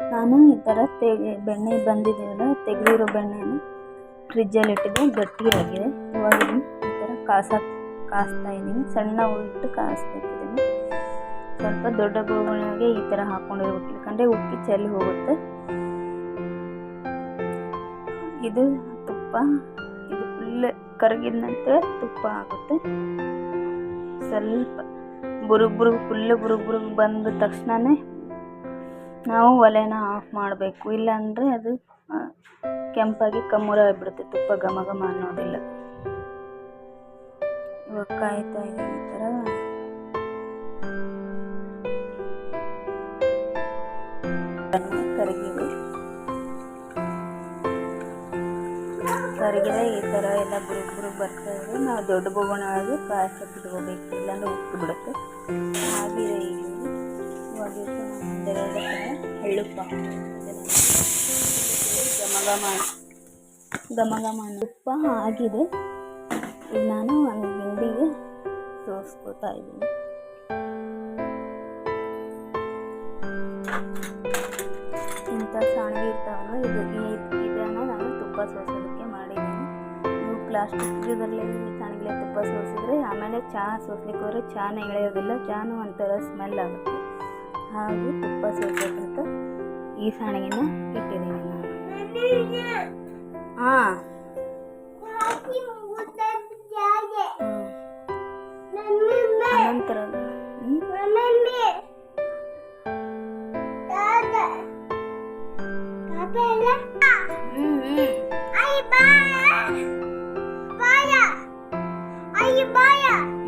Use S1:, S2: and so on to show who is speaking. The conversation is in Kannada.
S1: ನಾನು ಈ ಥರ ತೆಗೆ, ಬೆಣ್ಣೆ ಬಂದಿದೆಯಲ್ಲ, ತೆಗೆದಿರೋ ಬೆಣ್ಣೆನ ಫ್ರಿಜ್ಜಲ್ಲಿ ಇಟ್ಟಿದ್ದೆ, ಗಟ್ಟಿಯಾಗಿದೆ. ಇವಾಗ ಈ ಥರ ಕಾಸ, ಕಾಸ್ತಾ ಇದ್ದೀನಿ. ಸಣ್ಣ ಇಟ್ಟು ಕಾಸ್ತಿದ್ದೀನಿ ಸ್ವಲ್ಪ ದೊಡ್ಡ ಬೋಗುಣಿಗೆ ಈ ಥರ ಹಾಕ್ಕೊಂಡಿರ್ಬೇಕು ಯಾಕಂದರೆ ಉಕ್ಕಿ ಚೆಲ್ಲಿ ಹೋಗುತ್ತೆ. ಇದು ತುಪ್ಪ. ಇದು ಫುಲ್ ಕರಗಿದ ನಂತರ ತುಪ್ಪ ಆಗುತ್ತೆ. ಸ್ವಲ್ಪ ಬುರುಗ್ ಬುರುಗ್ ಫುಲ್ ಬುರುಗ್ ಬುರುಗ್ ಬಂದ ತಕ್ಷಣವೇ ನಾವು ಒಲೆನ ಆಫ್ ಮಾಡಬೇಕು. ಇಲ್ಲಾಂದರೆ ಅದು ಕೆಂಪಾಗಿ ಕಮ್ಮೂರ ಆಗಿಬಿಡುತ್ತೆ. ತುಪ್ಪ ಘಮ ಘಮ ಅನ್ನೋದಿಲ್ಲ. ಇವಾಗ ಕಾಯ್ತಾ ಇದೆ ಈ ಥರ. ಈ ಥರ ಎಲ್ಲ ಬುರುಗ್ ಬರ್ತಾ ಇದೆ ನಾವು ದೊಡ್ಡ ಬೊಗಣ ಆಗಿ ಕಾಯ್ಸಕ್ಕೆ ಬಿಟ್ಕೋಬೇಕು ಇಲ್ಲಾಂದ್ರೆ ಉಪ್ಪು ಬಿಡುತ್ತೆ ಆಗಿದೆ ಘಮ ಘಮ ತುಪ್ಪ ಆಗಿದೆ. ಈಗ ನಾನು ಒಂದು ಹಿಂಡಿಗೆ ಸೋಸ್ಕೋತಾ ಇದ್ದೀನಿ. ಇಂಥ ಸಾಣಿಗೆ ಇರ್ತಾವಲ್ಲ ಇದು ಈ ಇದನ್ನು ನಾನು ತುಪ್ಪ ಸೋಸೋದಕ್ಕೆ ಮಾಡಿದ್ದೀನಿ. ನೀವು ಪ್ಲಾಸ್ಟಿಕ್ ಇದರಲ್ಲಿ ಸಾಣಿಗೆ ತುಪ್ಪ ಸೋಸಿದ್ರೆ, ಆಮೇಲೆ ಚಹಾ ಸೋಸ್ಲಿಕ್ಕೆ ಹೋದ್ರೆ ಚಹಾನೇ ಎಳೆಯೋದಿಲ್ಲ. ಚಹಾನು ಒಂಥರ ಸ್ಮೆಲ್ ಆಗುತ್ತೆ. ಹಾಗೆ ತುಪ್ಪ ಸೋಸೋಕ್ಕಂತ ಈ ಸಾಣಿಗೆನ ಇಟ್ಟಿದ್ದೀನಿ ನಾನು ಹಾಂ ನಂತರ ಹ್ಞೂ